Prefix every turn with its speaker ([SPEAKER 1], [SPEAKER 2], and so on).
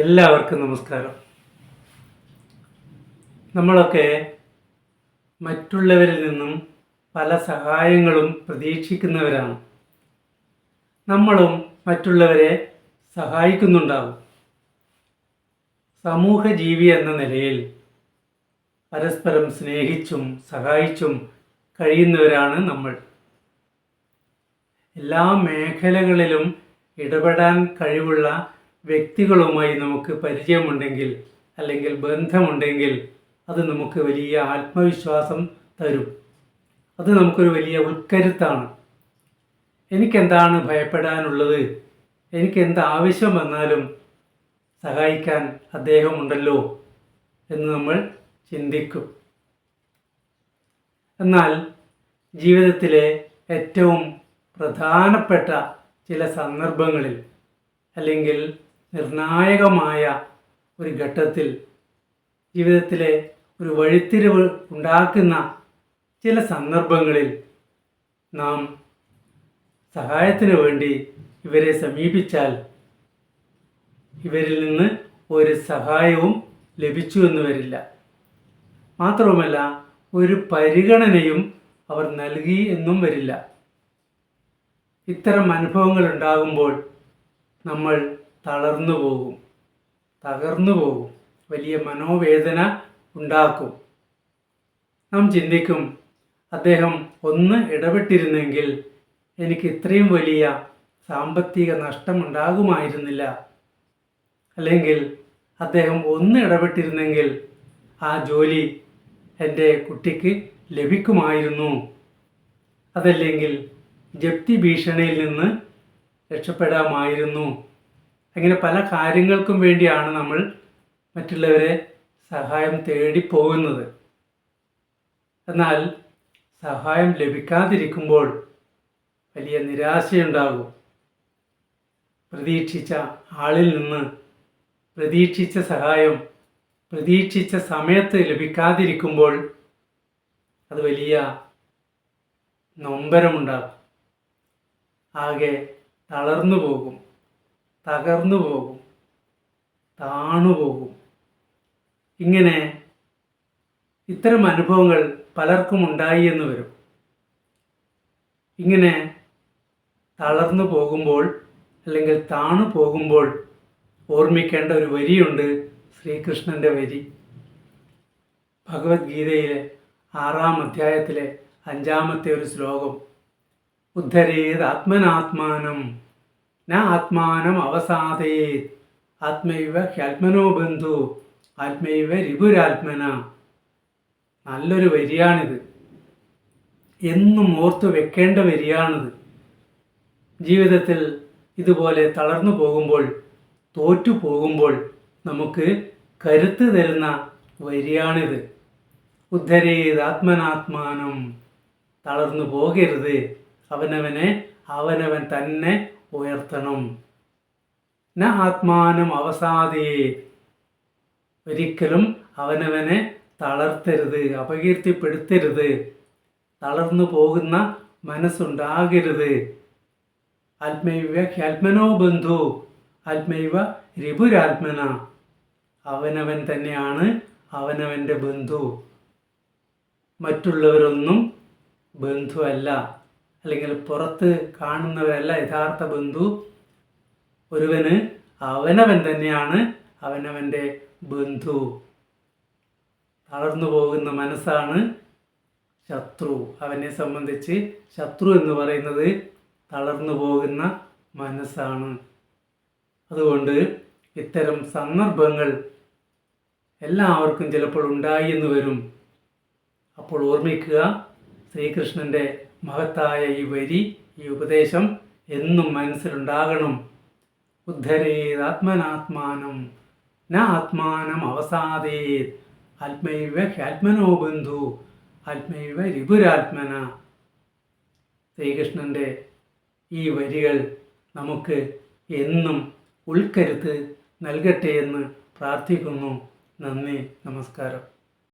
[SPEAKER 1] എല്ലാവർക്കും നമസ്കാരം. നമ്മളൊക്കെ മറ്റുള്ളവരിൽ നിന്നും പല സഹായങ്ങളും പ്രതീക്ഷിക്കുന്നവരാണ്. നമ്മളും മറ്റുള്ളവരെ സഹായിക്കുന്നുണ്ടാവും. സമൂഹ ജീവി എന്ന നിലയിൽ പരസ്പരം സ്നേഹിച്ചും സഹായിച്ചും കഴിയുന്നവരാണ് നമ്മൾ. എല്ലാ മേഖലകളിലും ഇടപെടാൻ കഴിവുള്ള വ്യക്തികളുമായി നമുക്ക് പരിചയമുണ്ടെങ്കിൽ അല്ലെങ്കിൽ ബന്ധമുണ്ടെങ്കിൽ അത് നമുക്ക് വലിയ ആത്മവിശ്വാസം തരും. അത് നമുക്കൊരു വലിയ ഉൾക്കരുത്താണ്. എനിക്കെന്താണ് ഭയപ്പെടാനുള്ളത്? എനിക്കെന്ത് ആവശ്യം വന്നാലും സഹായിക്കാൻ അദ്ദേഹമുണ്ടല്ലോ എന്ന് നമ്മൾ ചിന്തിക്കും. എന്നാൽ ജീവിതത്തിലെ ഏറ്റവും പ്രധാനപ്പെട്ട ചില സന്ദർഭങ്ങളിൽ അല്ലെങ്കിൽ നിർണായകമായ ഒരു ഘട്ടത്തിൽ ജീവിതത്തിലെ ഒരു വഴിത്തിരിവ് ഉണ്ടാക്കുന്ന ചില സന്ദർഭങ്ങളിൽ നാം സഹായത്തിന് വേണ്ടി ഇവരെ സമീപിച്ചാൽ ഇവരിൽ നിന്ന് ഒരു സഹായവും ലഭിച്ചു എന്ന് വരില്ല. മാത്രവുമല്ല ഒരു പരിഗണനയും അവർ നൽകി എന്നും വരില്ല. ഇത്തരം അനുഭവങ്ങൾ ഉണ്ടാകുമ്പോൾ നമ്മൾ തളർന്നു പോകും. തകർന്നു പോകും. വലിയ മനോവേദന ഉണ്ടാക്കും. നാം ചിന്തിക്കും അദ്ദേഹം ഒന്ന് ഇടപെട്ടിരുന്നെങ്കിൽ എനിക്ക് ഇത്രയും വലിയ സാമ്പത്തിക നഷ്ടമുണ്ടാകുമായിരുന്നില്ല. അല്ലെങ്കിൽ അദ്ദേഹം ഒന്ന് ഇടപെട്ടിരുന്നെങ്കിൽ ആ ജോലി എന്റെ കുട്ടിക്ക് ലഭിക്കുമായിരുന്നു. അതല്ലെങ്കിൽ ജപ്തി ഭീഷണിയിൽ നിന്ന് രക്ഷപ്പെടാമായിരുന്നു. അങ്ങനെ പല കാര്യങ്ങൾക്കും വേണ്ടിയാണ് നമ്മൾ മറ്റുള്ളവരെ സഹായം തേടി പോകുന്നത്. എന്നാൽ സഹായം ലഭിക്കാതിരിക്കുമ്പോൾ വലിയ നിരാശയുണ്ടാകും. പ്രതീക്ഷിച്ച ആളിൽ നിന്ന് പ്രതീക്ഷിച്ച സഹായം പ്രതീക്ഷിച്ച സമയത്ത് ലഭിക്കാതിരിക്കുമ്പോൾ അത് വലിയ നൊമ്പരമുണ്ടാകും. ആകെ തളർന്നു പോകും. തകർന്നു പോകും. താണു പോകും. ഇങ്ങനെ ഇത്തരം അനുഭവങ്ങൾ പലർക്കും ഉണ്ടായി എന്ന് വരും. ഇങ്ങനെ തളർന്നു പോകുമ്പോൾ അല്ലെങ്കിൽ താണു പോകുമ്പോൾ ഓർമ്മിക്കേണ്ട ഒരു വരിയുണ്ട് ശ്രീകൃഷ്ണന്റെ വരി. ഭഗവത്ഗീതയിലെ ആറാം അധ്യായത്തിലെ അഞ്ചാമത്തെ ഒരു ശ്ലോകം ഉദ്ധരേത് ആത്മനാത്മാനം ന ആത്മാനം അവസാദേ ആത്മൈവ ഹ്യാത്മനോ ബന്ധു. ആത്മൈവ രിപുരാത്മന. നല്ലൊരു വരിയാണിത്. എന്നും ഓർത്തു വെക്കേണ്ട വരിയാണിത്. ജീവിതത്തിൽ ഇതുപോലെ തളർന്നു പോകുമ്പോൾ തോറ്റു പോകുമ്പോൾ നമുക്ക് കരുത്ത് തരുന്ന വരിയാണിത്. ഉദ്ധരേത് ആത്മനാത്മാനം തളർന്നു പോകരുത്. അവനവനെ അവനവൻ തന്നെ ഉയർത്തണം. ന ആത്മാനം അവസാദേ. ഒരിക്കലും അവനവനെ തളർത്തരുത് അപകീർത്തിപ്പെടുത്തരുത്. തളർന്നു പോകുന്ന മനസ്സുണ്ടാകരുത്. ആത്മൈവ ഹ്യാത്മനോ ബന്ധു ആത്മൈവ രിപുരാത്മന. അവനവൻ തന്നെയാണ് അവനവന്റെ ബന്ധു. മറ്റുള്ളവരൊന്നും ബന്ധുവല്ല. അല്ലെങ്കിൽ പുറത്ത് കാണുന്നവരല്ല യഥാർത്ഥ ബന്ധു ഒരുവന് അവനവൻ തന്നെയാണ് അവനവന്റെ ബന്ധു. തളർന്നു പോകുന്ന മനസ്സാണ് ശത്രു. അവനെ സംബന്ധിച്ച് ശത്രു എന്ന് പറയുന്നത് തളർന്നു പോകുന്ന മനസ്സാണ്. അതുകൊണ്ട് ഇത്തരം സന്ദർഭങ്ങൾ എല്ലാവർക്കും ചിലപ്പോൾ ഉണ്ടായി എന്ന് വരും. അപ്പോൾ ഓർമ്മിക്കുക ശ്രീകൃഷ്ണന്റെ മഹത്തായ ഈ വരി ഈ ഉപദേശം എന്നും മനസ്സിലുണ്ടാകണം. ഉദ്ധരേത് ആത്മനാത്മാനം ന ആത്മാനം അവസാദേ ആത്മൈവ ഹ്യാത്മനോ ബന്ധു ആത്മൈവ രിപുരാത്മന. ശ്രീകൃഷ്ണന്റെ ഈ വരികൾ നമുക്ക് എന്നും ഉൾക്കരുത്ത് നൽകട്ടെ എന്ന് പ്രാർത്ഥിക്കുന്നു. നന്ദി നമസ്കാരം.